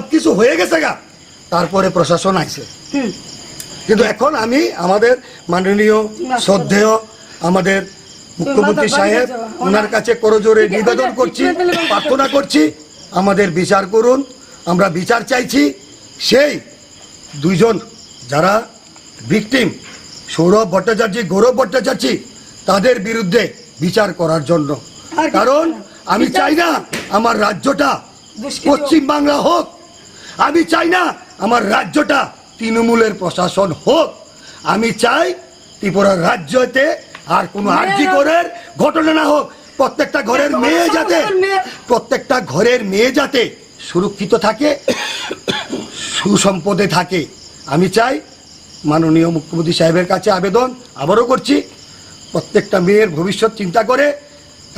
সব কিছু হয়ে গেছে গা। তারপরে প্রশাসন আইছে। কিন্তু এখন আমি আমাদের মাননীয় শ্রদ্ধেয় আমাদের মুখ্যমন্ত্রী সাহেব ওনার কাছে করজোরে নিবেদন করছি প্রার্থনা করছি আমাদের বিচার করুন। আমরা বিচার চাইছি সেই দুইজন যারা ভিকটিম সৌরভ ভট্টাচার্য গৌরব ভট্টাচার্য তাদের বিরুদ্ধে বিচার করার জন্য। কারণ আমি চাই না আমার রাজ্যটা দুষ্কৃতী পশ্চিম বাংলা হোক আমি চাই না আমার রাজ্যটা তৃণমূলের প্রশাসন হোক। আমি চাই ত্রিপুরার রাজ্যতে আর কোনো আর্জি হোক। ঘরের ঘটনা না হোক। প্রত্যেকটা ঘরের মেয়ে যাতে প্রত্যেকটা ঘরের মেয়ে যাতে সুরক্ষিত থাকে সুসম্পদে থাকে। আমি চাই মাননীয় মুখ্যমন্ত্রী সাহেবের কাছে আবেদন আবারও করছি। প্রত্যেকটা মেয়ের ভবিষ্যৎ চিন্তা করে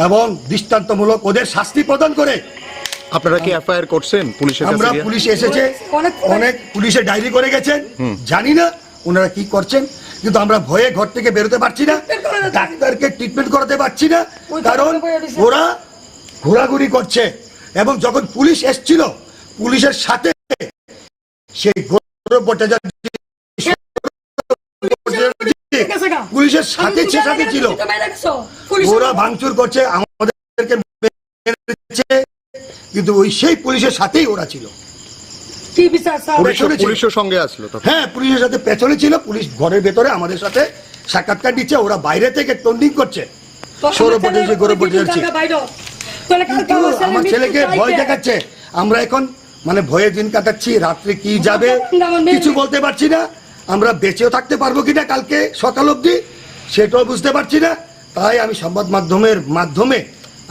এবং দৃষ্টান্তমূলক ওদের শাস্তি প্রদান করে আপনারা কি এফআইআর করছেন পুলিশের কাছে আমরা গিয়ে? পুলিশ এসেছে অনেক- অনেক পুলিশে ডায়েরি করে গেছেন জানি না ওনারা কি করছেন কিন্তু আমরা ভয়ে ঘর থেকে বেরোতে পারছি না Treatment করাতে পারছি না। ডাক্তারকে ট্রিটমেন্ট করাতে পারছি না ওই তো কারণ ডাক্তার বলে দিছে। ওরা ঘোরাঘুরি করছে এবং যখন পুলিশ এসছিল পুলিশের সাথে সেই গৌরব ভট্টাচার্য ঠিক গা। পুলিশের সাথে ছিল তুমি মেরে পুলিশ ওরা ভাঙচুর করছে আমাদেরকে কিন্তু ওই সেই পুলিশের সাথেই ওরা ছিল। কি বিচার স্যার? পুলিশও শুনেছি। পুলিশও সঙ্গে আসলো হ্যাঁ পুলিশের সাথে পেছনে ছিল পুলিশ ঘরের ভেতরে আমাদের সাথে সাক্ষাৎকার দিচ্ছে ওরা বাইরে থেকে টন্ডিং করছে। সৌরভ আমার গৌরব ছেলেকে ভয় দেখাচ্ছে। আমরা এখন মানে ভয়ে দিন কাটাচ্ছি রাত্রে কি যাবে কিছু বলতে পারছি না। আমরা বেঁচেও থাকতে পারব কিনা কালকে সকাল অবধি সেটাও বুঝতে পারছি না। তাই আমি সংবাদ মাধ্যমের মাধ্যমে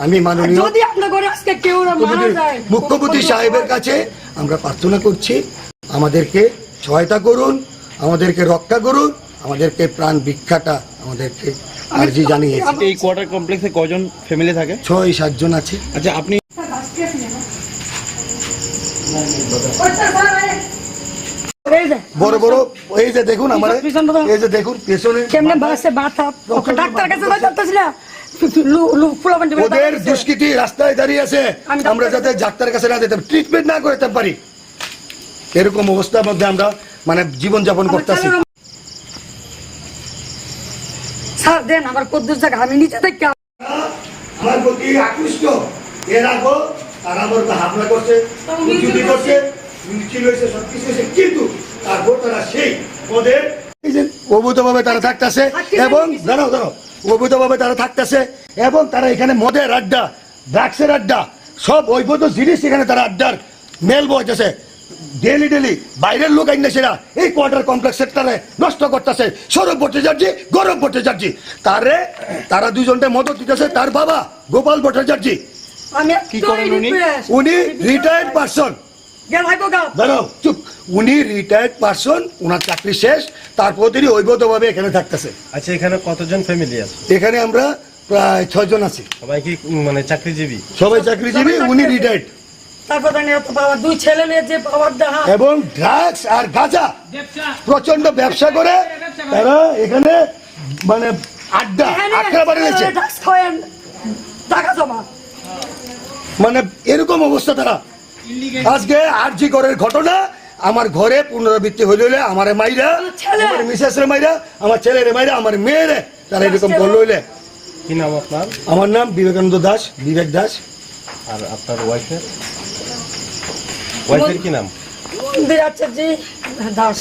আমি মাননীয় যদি আপনার ঘরে আজকে কেউ না মারা মুখ্যমন্ত্রী- যায় মুখ্যমন্ত্রী সাহেবের কাছে আমরা প্রার্থনা করছি আমাদেরকে সহায়তা করুন আমাদেরকে রক্ষা করুন আমাদেরকে প্রাণ ভিক্ষাটা আমাদেরকে আর্জি জানিয়েছে। এই কোয়ার্টার কমপ্লেক্সে কজন ফ্যামিলি থাকে? ছয় সাতজন আছে। আচ্ছা আপনি বড় বড় এই যে দেখুন আমার এই যে দেখুন পেছনে কেমনে বাসে বাথা ডাক্তার কাছে যাচ্ছিল ওদের দুষ্কৃতি রাস্তায় দাঁড়িয়ে আছে। আমরা যাতে ডাক্তারের কাছে না যেতে ট্রিটমেন্ট না করতে পারি। এরকম অবস্থার মধ্যে আমরা মানে জীবন যাপন করতেছি। স্যার দেন আমার কদ্দুর জায়গা। আমি নিচে দেখি আমার প্রতি আকৃষ্ট। এর আগো তারা আমার হামলা করছে চুরি করছে মিছিল হয়েছে সব কিছু হয়েছে। কিন্তু তারপর তারা সেই ওদের অবৈধভাবে তারা থাকতেছে এবং দাঁড়াও দাঁড়াও অবৈধভাবে তারা থাকতেছে এবং তারা এখানে মদের আড্ডা ড্রাগসের আড্ডা সব অবৈধ জিনিস এখানে তারা আড্ডার মেল বইতেছে। ডেলি ডেলি বাইরের লোক আইনে সেরা এই কোয়ার্টার কমপ্লেক্স সেক্টরে নষ্ট করতেছে। সৌরভ ভট্টাচার্য গৌরব ভট্টাচার্য। তারে তারা দুজনটা মদত দিতেছে তার বাবা গোপাল ভট্টাচার্য। আমি কি করেন উনি? উনি রিটায়ার্ড পারসন দাঁড়াও চুপ। উনি রিটায়ার্ড পারসন ওনার চাকরি শেষ। তারপর তিনি অবৈধভাবে এখানে থাকতেছে। আচ্ছা এখানে কতজন ফ্যামিলি আছে? এখানে আমরা প্রায় ছয়জন আছি। সবাই কি মানে চাকরিজীবী? সবাই চাকরিজীবী উনি রিটায়ার্ড যে এবং ড্রাগস আর গাঁজা। প্রচণ্ড ব্যবসা করে তারা এখানে মানে আড্ডা আখড়া বাড়িয়েছে টাকা জমা। মানে এরকম অবস্থা তারা। আজকে আরজি ঘরের ঘটনা আমার ঘরে পুনরাবৃত্তি হইলে হইলে আমার মাইরা আমার মিসেস রে মাইরা আমার ছেলের মাইরা আমার মেয়েরে তারা এরকম করল হইলে। কি নাম আপনার? আমার নাম বিবেকানন্দ দাস বিবেক দাস। আর আপনার ওয়াইফের? ওয়াইফের কি নাম? মন্দির আছে জি দাস।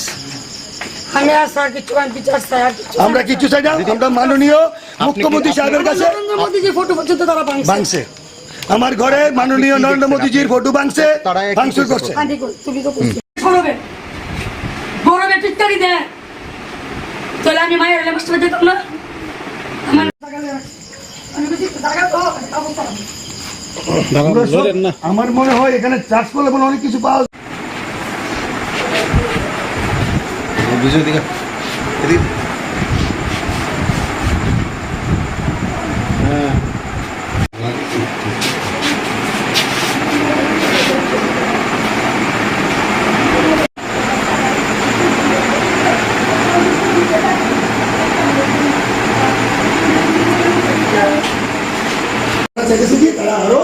আমি আর কিছু আমি বিচার চাই আমরা কিছু চাই না আমরা মাননীয় মুখ্যমন্ত্রী সাহেবের কাছে নরেন্দ্র মোদীজি ফটো পর্যন্ত তারা ভাঙছে। ভাঙছে। আমার ঘরে মাননীয় নরেন্দ্র মোদীজির ফটো ভাঙছে তারা একই ভাঙচুর করছে। তুমি তো করছিস গৌরবে গৌরবে টিটকারি দে। তাহলে আমি মায়ের এলে মাস্টার যেতাম না। আমার মনে হয় এখানে চার্জ করলে মনে অনেক কিছু পাওয়া যায়। বিজয় দিকে এদিকে চাইতেছে কি তারা আরও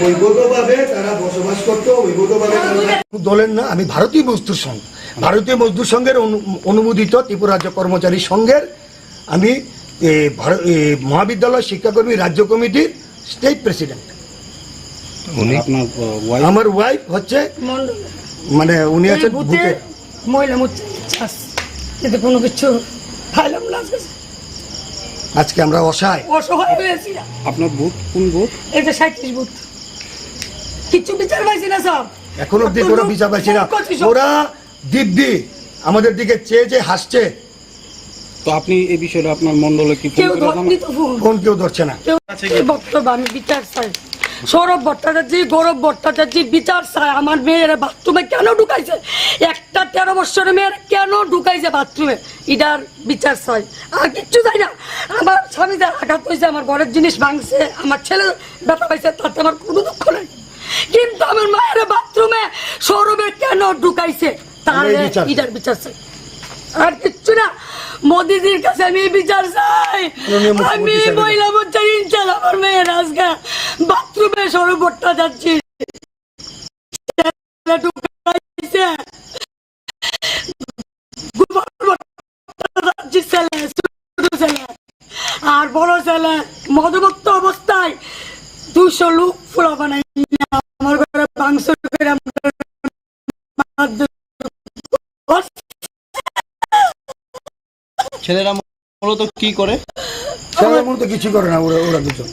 বৈবধভাবে তারা বসবাস করতো বৈবধভাবে তারা- দলের না আমি ভারতীয় মজদুর সংঘ। ভারতীয় মজদুর সংঘের অনুমোদিত ত্রিপুরা রাজ্য কর্মচারী সংঘের আমি মহাবিদ্যালয় শিক্ষাকর্মী রাজ্য কমিটির স্টেট প্রেসিডেন্ট। ওয়াইফ আমার ওয়াইফ হচ্ছে মানে উনি আছেন মহিলা চাষ কোনো কিছু খাইলাম না আজকে। আমরা অসহায়। অসহায় হয়েছি। আপনার বুথ কোন বুথ এই যে সাঁত্রিশ বুথ কিচ্ছু বিচার পাইছি না সব। এখন অব্দি কোনো বিচার পাচ্ছি না। ওরা দিব্যি আমাদের দিকে চেয়ে চেয়ে হাসছে। তো আপনি এই বিষয়টা আপনার মন্ডলে কি ফোন কেউ করে তো ফোন। কেউ ধরছে না। কেউ এই বক্তব্য আমি বিচার চাই। সৌরভ ভট্টাচার্য গৌরব ভট্টাচার্য বিচার চাই আমার মেয়ের বাথরুমে কেন ঢুকাইছে? একটা তেরো বছরের মেয়ের কেন ঢুকাইছে বাথরুমে? এটার বিচার চাই। আর কিচ্ছু চাই না। আমার স্বামীদের আঘাত হয়েছে আমার ঘরের জিনিস ভাঙছে আমার ছেলে ব্যথা পাইছে তাতে আমার কোনো দুঃখ নেই। কিন্তু আমার মায়ের বাথরুমে সৌরভে কেন ঢুকাইছে তাহলে এটার বিচার চাই আর কিচ্ছু না মোদিজির কাছে আমি বিচার চাই আমি। মহিলা মোর্চার ইনচাল আমার মেয়ের আজকে বাথরুমে সর্বটা যাচ্ছি ঢুকাইছে। ছেলে, ছোট ছেলে। আর বড় ছেলে মদমুক্ত অবস্থায় দুশো লোক ফুলা বানাই ছেলেরা মূলত কি করে? ছেলের মতো কিছু করে না ওরা ওরা দুজন।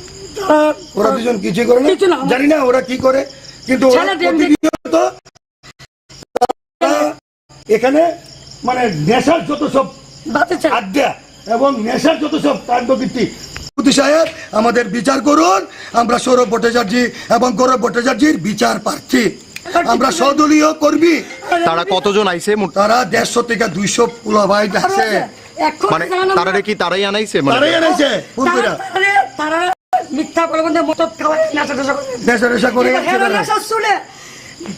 ওরা দুজন কিছুই করে না। জানি না ওরা কি করে কিন্তু এখানে মানে নেশার যত সব আড্ডা এবং নেশার যত সব কাণ্ডকীর্তি মোদী সাহেব আমাদের বিচার করুন। আমরা সৌরভ ভট্টাচার্য এবং গৌরব ভট্টাচার্যের বিচার পাচ্ছি আমরা সদলীয় কর্মী। তারা কতজন আইছে? মোট- তারা দেড়শো থেকে দুইশো পুলাবাই ভাই আছে। মানে জানো না- তারা কি তারাই আনাইছে? মানে তারাই পুরপুরা তারা- মিথ্যা প্রবন্ধে মতত খাওয়ায় নেশা টেশা করে। নেশা করে। নেশা শুনে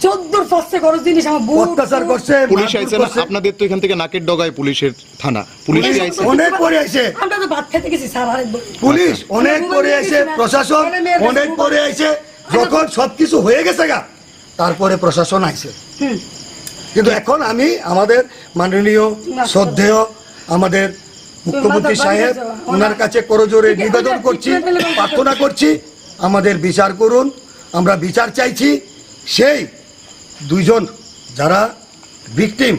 চোদ্দোর ফার্স্টে করো জিনিস আমার বুট, অত্যাচার করছে পুলিশ আইছে না? আপনাদের তো এখান থেকে নাকের ডগায় পুলিশের থানা। পুলিশ আইছে। অনেক পরে আইছে। আমরা তো ভাত খেতে গেছি স্যার আরেকবার পুলিশ অনেক পরে আইছে প্রশাসন অনেক পরে আইছে। যখন সবকিছু হয়ে গেছে গা তারপরে প্রশাসন আইছে। কিন্তু এখন আমি আমাদের মাননীয় শ্রদ্ধেয় আমাদের মুখ্যমন্ত্রী সাহেব ওনার কাছে করজোরে নিবেদন করছি। প্রার্থনা করছি আমাদের বিচার করুন। আমরা বিচার চাইছি সেই দুইজন যারা ভিকটিম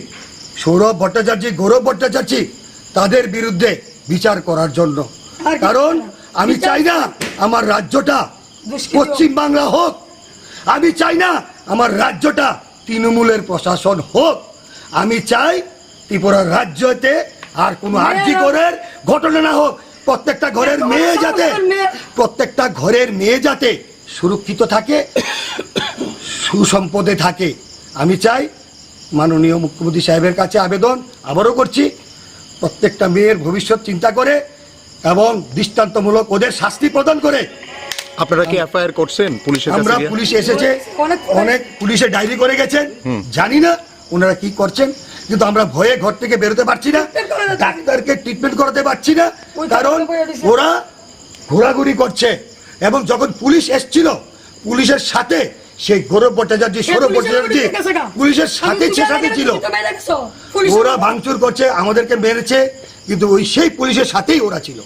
সৌরভ ভট্টাচার্য গৌরব ভট্টাচার্য তাদের বিরুদ্ধে বিচার করার জন্য। কারণ আমি চাই না আমার রাজ্যটা পশ্চিম বাংলা হোক। আমি চাই না আমার রাজ্যটা তৃণমূলের প্রশাসন হোক। আমি চাই ত্রিপুরার রাজ্যতে আর কোনো আর্জি ঘরের ঘটনা না হোক প্রত্যেকটা ঘরের মেয়ে যাতে প্রত্যেকটা ঘরের মেয়ে যাতে সুরক্ষিত থাকে সুসম্পদে থাকে। আমি চাই মাননীয় মুখ্যমন্ত্রী সাহেবের কাছে আবেদন আবারও করছি। প্রত্যেকটা মেয়ের ভবিষ্যৎ চিন্তা করে এবং দৃষ্টান্তমূলক ওদের শাস্তি প্রদান করে। আপনারা কি এফআইআর করছেন পুলিশের আমরা পুলিশ এসেছে অনেক- অনেক পুলিশে ডায়েরি করে গেছেন। জানি না ওনারা কি করছেন। কিন্তু আমরা ভয়ে ঘর থেকে বেরোতে পারছি না। ডাক্তারকে ট্রিটমেন্ট করাতে পারছি না কারণ। ওরা ঘোরাঘুরি করছে এবং যখন পুলিশ এসছিল পুলিশের সাথে সেই গৌরব ভট্টাচার্য সৌরভ ভট্টাচার্য। পুলিশের সাথে সাথে ছিল ওরা ভাঙচুর করছে আমাদেরকে মেরেছে কিন্তু ওই সেই পুলিশের সাথেই ওরা ছিল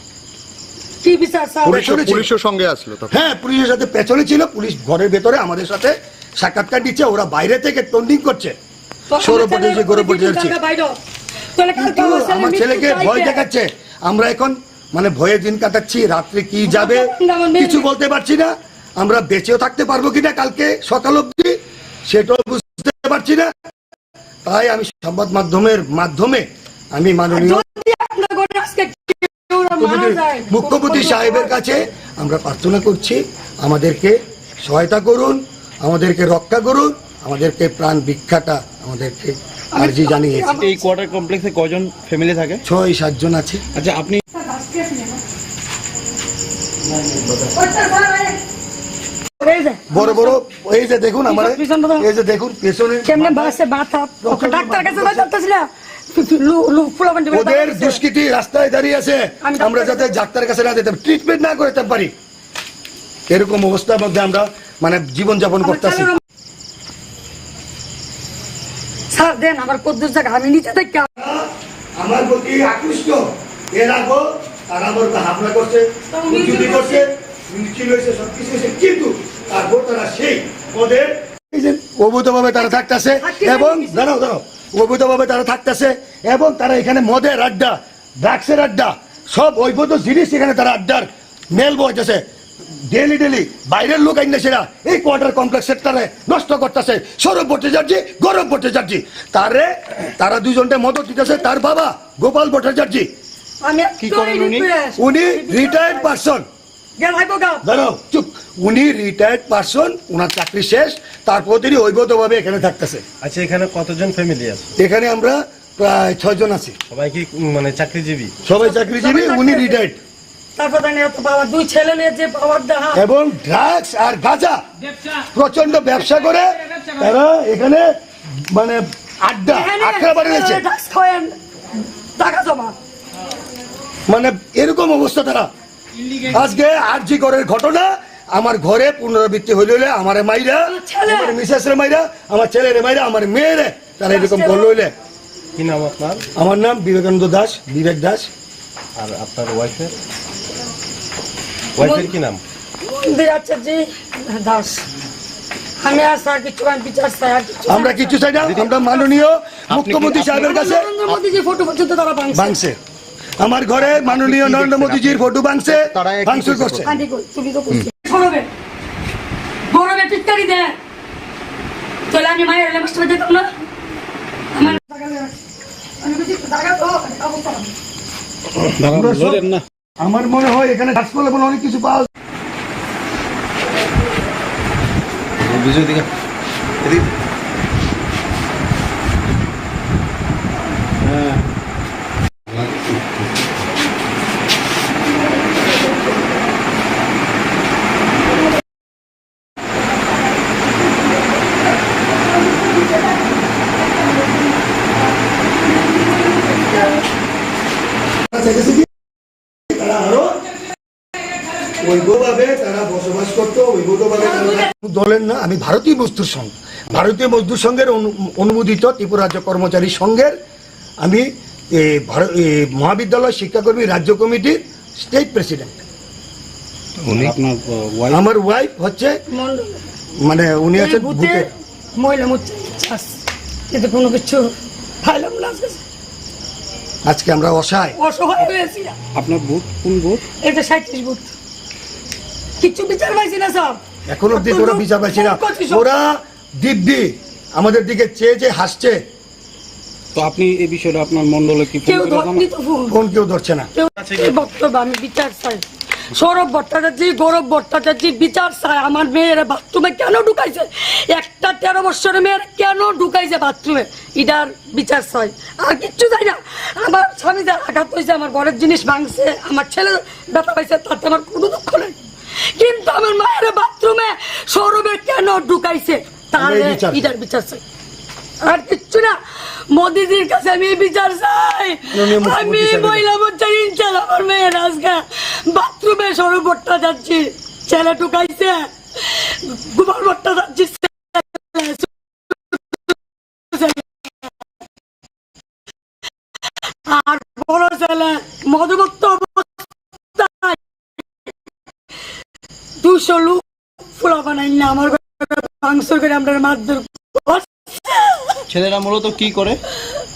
কি বিচার স্যার? পুলিশ শুনেছি। পুলিশের সঙ্গে আসলো হ্যাঁ পুলিশের সাথে পেছনে ছিল পুলিশ ঘরের ভেতরে আমাদের সাথে সাক্ষাৎকার দিচ্ছে ওরা বাইরে থেকে টন্ডিং করছে সৌরভ গৌরব কিন্তু আমার ছেলেকে ভয় দেখাচ্ছে। আমরা এখন মানে ভয়ে দিন কাটাচ্ছি রাত্রে কি যাবে কিছু বলতে পারছি না। আমরা বেঁচেও থাকতে পারব কিনা কালকে সকাল অবধি সেটাও বুঝতে পারছি না। তাই আমি সংবাদ মাধ্যমের মাধ্যমে আমি মাননীয় মুখ্যমন্ত্রী সাহেবের কাছে আমরা প্রার্থনা করছি আমাদেরকে সহায়তা করুন আমাদেরকে রক্ষা করুন আমাদেরকে প্রাণ ভিক্ষাটা আমাদেরকে আর্জি জানিয়েছে। এই কোয়ার্টার কমপ্লেক্সে কজন ফ্যামিলি থাকে? ছয় সাতজন আছে। আচ্ছা আপনি বড় বড় এই যে দেখুন আমার এই যে দেখুন পেছনে কেমনে বাসে বাতা ডাক্তার কাছে যাইতেছিল না? লু- লু- ফুলাবান দিবে, ওদের দুষ্কৃতি রাস্তায় দাঁড়িয়ে আছে। আমরা যাতে ডাক্তার কাছে না যেতে ট্রিটমেন্ট না করতে পারি। এরকম অবস্থার মধ্যে আমরা মানে জীবনযাপন করতেছি। স্যার দেন আমার কদ্দুর জায়গা আমি নিচে থেকে আমার প্রতি আকৃষ্ট। এর আগো তারা আমার উপর হামলা করছে উচ্চুতি করছে? মিছিল হয়েছে সবকিছু হয়েছে কিন্তু তারপর তারা সেই ওদের এই যে অবৈধভাবে তারা থাকতেছে এবং দাঁড়াও দাঁড়াও অবৈধভাবে তারা থাকতেছে এবং তারা এখানে মদের আড্ডা ড্রাগসের আড্ডা সব অবৈধ জিনিস এখানে তারা আড্ডার মেল বইতেছে ডেলি ডেলি বাইরের লোক আইন সেরা। এই কোয়ার্টার কমপ্লেক্সের তারা নষ্ট করতেছে। সৌরভ ভট্টাচার্য গৌরব ভট্টাচার্য। তারে তারা দুজনটা মদত দিতেছে তার বাবা গোপাল ভট্টাচার্য। কি করেন উনি? উনি রিটায়ার্ড পারসন গেলাই বোকা। দাঁড়াও চুপ। উনি রিটায়ার্ড পারসন ওনার চাকরি শেষ তারপর তিনি অবৈধভাবে এখানে থাকতেছে। আচ্ছা এখানে কতজন ফ্যামিলি আছে? এখানে আমরা প্রায় ছয়জন আছি। সবাই কি মানে চাকরিজীবী? সবাই চাকরিজীবী উনি রিটায়ার্ড তারপর দুই ছেলে নিয়ে যে পাওয়ার দেখা এবং ড্রাগস আর গাঁজা। প্রচণ্ড ব্যবসা করে তারা এখানে মানে আড্ডা আখড়া বাড়িয়েছে টাকা জমা। মানে এরকম অবস্থা তারা। আজকে আরজি করের ঘটনা আমার ঘরে পুনরাবৃত্তি হইল হইলে আমার মাইরা। আমার মিসেস রে মাইরা আমার ছেলের মাইরা আমার মেয়েরে তারা এরকম করল হইলে। কি নাম আপনার? আমার নাম বিবেকানন্দ দাস বিবেক দাস। আর আপনার ওয়াইফের ওয়াইফের কি নাম? দাস। আমি আর স্যার কিছু আমি বিচার কিছু আমরা কিছু চাই না আমরা মাননীয় মুখ্যমন্ত্রী সাহেবের কাছে নরেন্দ্র মোদীজি ফটো পর্যন্ত তারা ভাঙছে। ভাঙছে। আমার ঘরে মাননীয় নরেন্দ্র মোদীজির ফটো ভাঙছে ভাঙচুর করছে। তুমি তো করছি গরবে গরবে টিটকারি দে। চলে আমি মায়ের যেতাম না। আমার আমি টাকা তো অবস্থা না। আমার মনে হয় এখানে কাজ করলে মনে হয় অনেক কিছু পাওয়া যায়। চাইতেছে কি? তারা আরও ঐক্যভাবে তারা বসবাস করতো ঐক্যভাবে তারা- দলের না আমি ভারতীয় মজদুর সংঘ ভারতীয় মজদুর সংঘের অনুমোদিত ত্রিপুরা রাজ্য কর্মচারী সংঘের আমি মহাবিদ্যালয় শিক্ষাকর্মী রাজ্য কমিটির স্টেট প্রেসিডেন্ট। আমার ওয়াইফ হচ্ছে মানে উনি আছেন মহিলা কিন্তু কোনো কিছু না আজকে। আজকে আমরা অসহায়। অসহায় হয়েছি আপনার বুথ কোন বুথ এটা সাঁত্রিশ বুথ কিচ্ছু বিচার পাইছি না সব। এখন অব্দি ওরা বিচার পাচ্ছি না ওরা দিব্যি। আমাদের দিকে চেয়ে চেয়ে হাসছে। তো আপনি এই বিষয়টা আপনার মন্ডলে কি ফোন কেউ ধরছে না। কেউ বক্তব্য আমি বিচার চাই। সৌরভ ভট্টাচার্য গৌরব ভট্টাচার্য বিচার চাই। আমার মেয়ের বাথরুমে কেন ঢুকাইছে? একটা তেরো বছরের মেয়ের কেন ঢুকাইছে বাথরুমে? এটার বিচার চাই। আর কিচ্ছু চাই না। আমার স্বামী যার আঘাত হয়েছে আমার ঘরের জিনিস ভাঙছে আমার ছেলে ব্যথা পাইছে তাতে আমার কোনো দুঃখ নেই। কিন্তু আমার মায়ের বাথরুমে সৌরভের কেন ঢুকাইছে? তার বিচার চাই। এটার বিচার চাই। আর কিচ্ছু না মোদিজির কাছে আমি বিচার চাই। আমি মহিলা মোর্চার ইনচার্জ আমার মেয়ের আজকে বাথরুমে সরু ভট্টা যাচ্ছি ছেলে ঢুকাইছে। গোপাল ভট্টা যাচ্ছি লোক ফুলা বানাই না আমার মাংস করে আমরা মারধর ছেলেরা মূলত কি করে?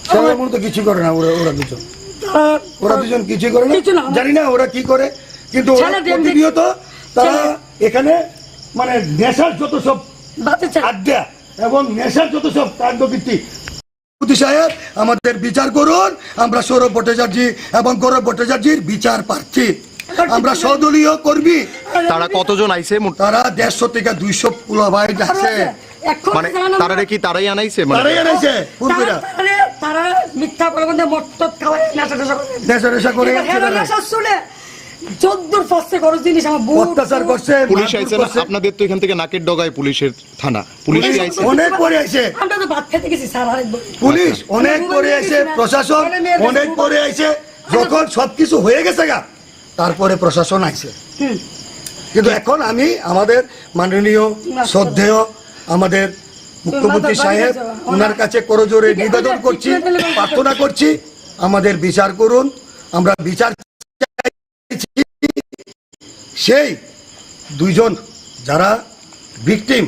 ছেলেরা মূলত কিছু করে না ওরা ওরা দুজন। তারা- ওরা দুজন কিছু করে না। জানি না ওরা কি করে কিন্তু ওরা প্রতিনিয়ত তারা এখানে মানে নেশার যত সব আড্ডা এবং নেশার যত সব কাণ্ডকীর্তি। সাহেব আমাদের বিচার করুন আমরা সৌরভ ভট্টাচার্য এবং গৌরব ভট্টাচার্যের বিচার প্রার্থী। আমরা সদলীয় কর্মী। তারা কতজন আইছে? মোট- তারা দেড়শো থেকে দুইশো পুলাভাই আছে। মানে তারা কি তারাই আনাইছে মানে? তারাই এনেছে পূর্বীরা তারা মিথ্যা করে খাওয়ায় নেশা করে। নেশা নেশা করে। নেশা শুনে চোদ্দোর করো জিনিস আমার বুট অত্যাচার করছে পুলিশ আইছে না? আপনাদের তো এখান থেকে নাকের ডগায় পুলিশের থানা। পুলিশ আইছে। অনেক পরে আইছে। আমরা তো ভাত খেতে গেছি স্যার পুলিশ অনেক পরে আইছে প্রশাসন অনেক পরে আইছে। যখন সবকিছু হয়ে গেছে গা তারপরে প্রশাসন আইছে। কিন্তু এখন আমি আমাদের মাননীয় শ্রদ্ধেয় আমাদের মুখ্যমন্ত্রী সাহেব ওনার কাছে করজোরে নিবেদন করছি প্রার্থনা করছি আমাদের বিচার করুন আমরা বিচার সেই দুইজন যারা ভিকটিম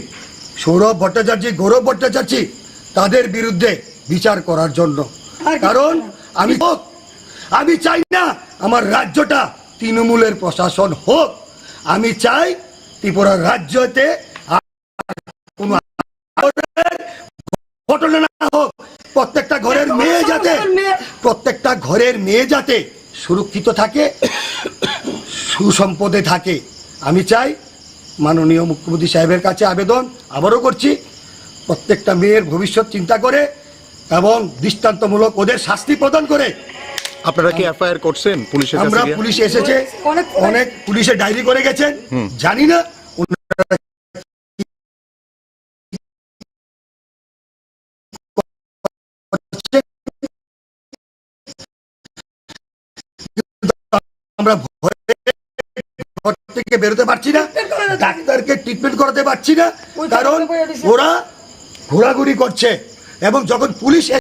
সৌরভ ভট্টাচার্য গৌরব ভট্টাচার্য তাদের বিরুদ্ধে বিচার করার জন্য। কারণ আমি আমি চাই না আমার রাজ্যটা তৃণমূলের প্রশাসন হোক আমি চাই ত্রিপুরা রাজ্যতে কোনো ঘটনা না হোক প্রত্যেকটা ঘরের মেয়ে যাতে প্রত্যেকটা ঘরের মেয়ে যাতে সুরক্ষিত থাকে সুসম্পদে থাকে। আমি চাই মাননীয় মুখ্যমন্ত্রী সাহেবের কাছে আবেদন আবারও করছি প্রত্যেকটা মেয়ের ভবিষ্যৎ চিন্তা করে এবং দৃষ্টান্তমূলক ওদের শাস্তি প্রদান করে আপনারা কি এফআইআর করছেন পুলিশের কাছে আমরা পুলিশ এসেছে অনেক পুলিশে ডায়েরি করে গেছেন জানি না আমরা ঘর থেকে বেরোতে পারছি না ডাক্তারকে ট্রিটমেন্ট করাতে পারছি না কারণ ওরা ঘোরাঘুরি করছে। এবং যখন পুলিশ